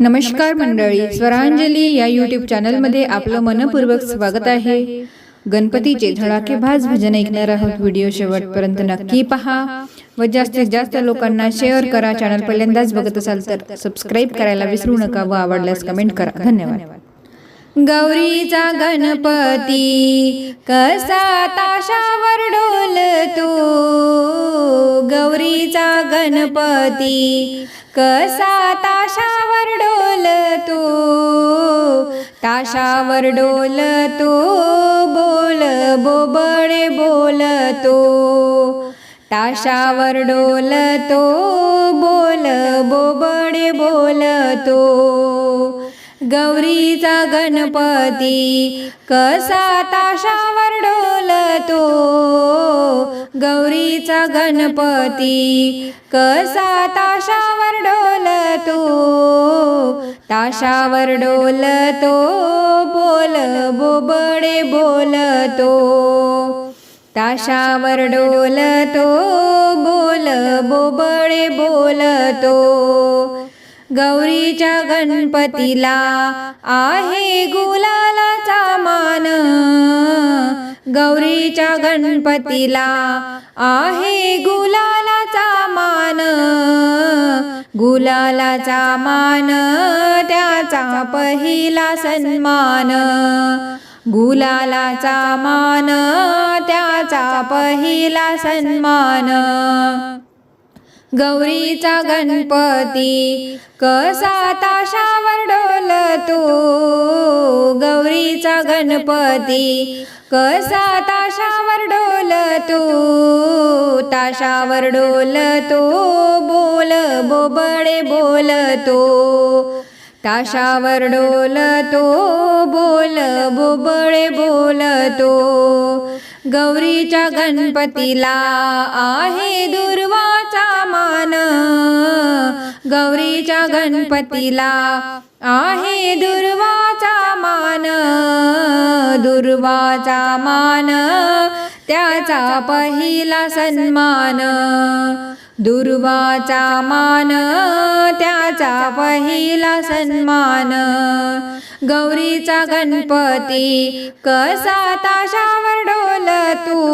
नमस्कार मंडळी. स्वरांजली या यूट्यूब चॅनलमध्ये आपलं मनपूर्वक स्वागत आहे. गणपतीचे धडाकेबाज भजन ऐकणार आहोत. व्हिडिओ शेवटपर्यंत नक्की पहा व जास्तीत जास्त लोकांना शेअर करा चॅनल पहिल्यांदाच बघत असाल तर सबस्क्राईब करायला विसरू नका व आवडल्यास कमेंट करा. धन्यवाद. गौरीचा गणपती कसा ताशावर डोलतो? गौरीचा गणपती कसा ताशावर डोलतो? ताशावर डोलतो बोल बोबडे बोलतो. ताशावर डोलतो बोल बोबडे बोलतो. गौरीचा गणपती कसा ताशावर डोलतो गौरीचा गणपती कसा ताशावर डोलतो ताशावर डोलतो बोल बोबडे बोलतो. ताशावर डोलतो बोल बोबडे बोलतो. गौरीच्या गणपतीला आहे गुलालाचा मान. गौरीच्या गणपतीला आहे गुलालाचा मान. गुलालाचा मान त्याचा पहिला सन्मान. गुलालाचा मान त्याचा पहिला सन्मान. गौरीचा गणपती कसा ताशावर डोलतो गौरीचा गणपती कसा ताशावर डोलतो ताशावर डोलतो बोल बोबडे बोलतो ताशावर डोलतो बोल बोबळे बोलतो गौरीच्या गणपतीला आहे दुर्वाचा मान. गौरीच्या गणपतीला आहे दुर्वाचा मान. दुर्वाचा मान. त्याचा पहिला सन्मान दुर्वाचा मान त्याचा पहिला सन्मान. गौरीचा गणपती कसा ताशावर डोलतो?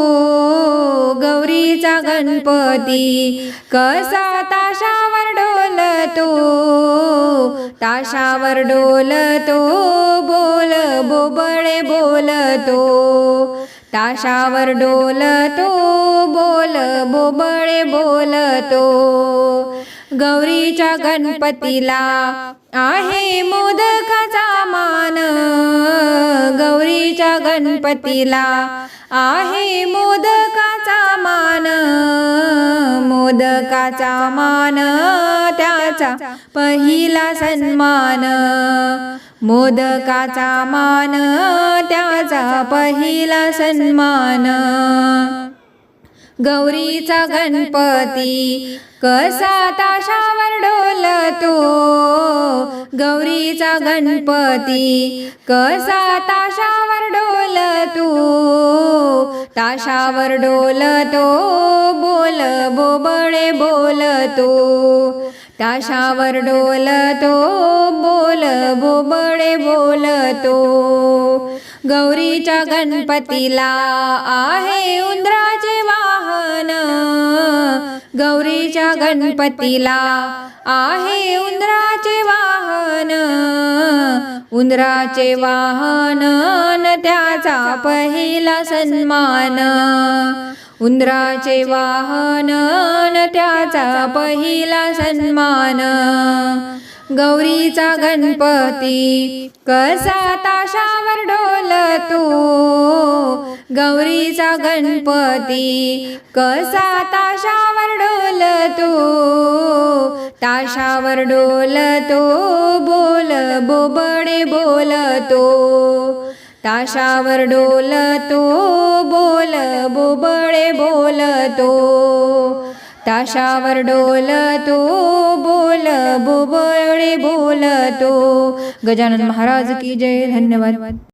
गौरीचा गणपती कसा ताशावर डोलतो? ताशावर डोलतो बोल बोबळे बोलतो. ताशावर डोलतो बोल बोबळे बोलतो. गौरीच्या गणपतीला आहे मोदकाचा मान. गौरीच्या गणपतीला आहे मोदकाचा मान. मोदकाचा मान त्याचा पहिला सन्मान. मोदकाचा मान त्याचा पहिला सन्मान. गौरीचा गणपती कसा ताशावर डोलतो? गौरीचा गणपती कसा ताशावर डोल तू ताशावर डोलतो बोल बोबळे बोलतो. ताशावर डोलतो बोल बोबळे बोलतो. गौरीच्या गणपतीला आहे उंदराचे वाहन. गौरीच्या गणपतीला आहे उंदराचे वाहन. उंदराचे वाहन न त्याचा पहिला सन्मान. उंदराचे वाहन न त्याचा पहिला सन्मान. गौरीचा गणपती कसा ताशावर डोलतो गौरीचा गणपती कसा ताशावर डोलतो ताशावर डोलतो बोल बोबडे बोलतो. ताशावर डोलतो बोल बोबळे बोलतो. आकाशावर डोलतो बोल बोबळे बोलतो. गजानन महाराज की जय धन्यवाद.